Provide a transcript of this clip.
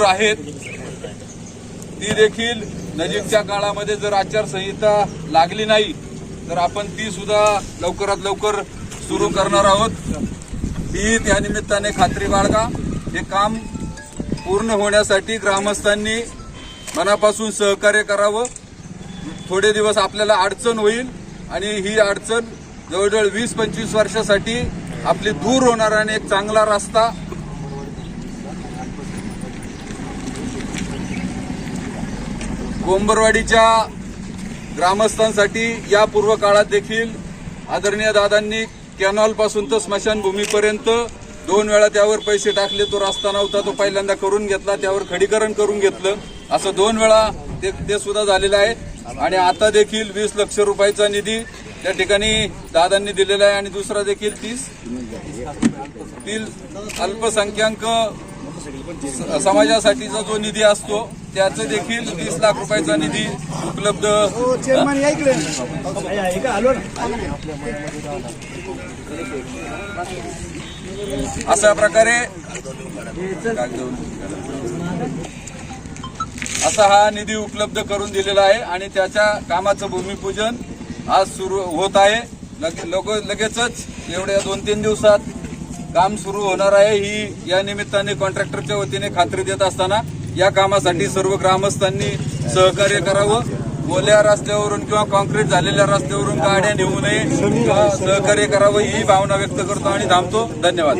आहेत. ती देखील नजीकच्या काळामध्ये जर आचारसंहिता लागली नाही तर आपण ती सुद्धा लवकरात लवकर सुरू करणार आहोत. ही त्यानिमित्ताने खात्री बाळगा. हे काम पूर्ण होण्यासाठी ग्रामस्थांनी मनापासून सहकार्य करावं. थोडे दिवस आपल्याला अडचण होईल आणि ही अडचण जवळजवळ वीस पंचवीस वर्षासाठी आपली दूर होणार आणि एक चांगला रस्ता कोंबरवाडीच्या ग्रामस्थांसाठी या पूर्व काळात देखील आदरणीय दादांनी कॅनॉलपासून तर स्मशानभूमीपर्यंत दोन वेळा त्यावर पैसे टाकले तो रस्ता नव्हता तो पहिल्यांदा करून घेतला त्यावर खडीकरण करून घेतलं. असं दोन वेळा ते ते सुद्धा झालेलं आहे. आणि आता देखील वीस लक्ष रुपयाचा निधी त्या ठिकाणी दादांनी दिलेला आहे. आणि दुसरा देखील तीस तील अल्पसंख्याक समाजासाठीचा जो निधी असतो त्याचं देखील तीस लाख रुपयाचा निधी उपलब्ध चेअरमन या इकडे. आलो ना. अशा प्रकारे असा हा निधी उपलब्ध करून दिलेला आहे आणि त्याच्या कामाचं भूमिपूजन आज सुरू होत आहे. लगे- लग- लगेचच एवढ्या दोन तीन दिवसात काम सुरू होणार आहे. ही या निमित्ताने कॉन्ट्रॅक्टरच्या वतीने खात्री देत असताना या कामासाठी सर्व ग्रामस्थांनी सहकार्य करावं. ओल्या रस्त्यावरून किंवा कॉन्क्रीट झालेल्या रस्त्यावरून गाड्या नेऊ नये. सहकार्य करावं ही भावना व्यक्त करतो आणि थांबतो. धन्यवाद.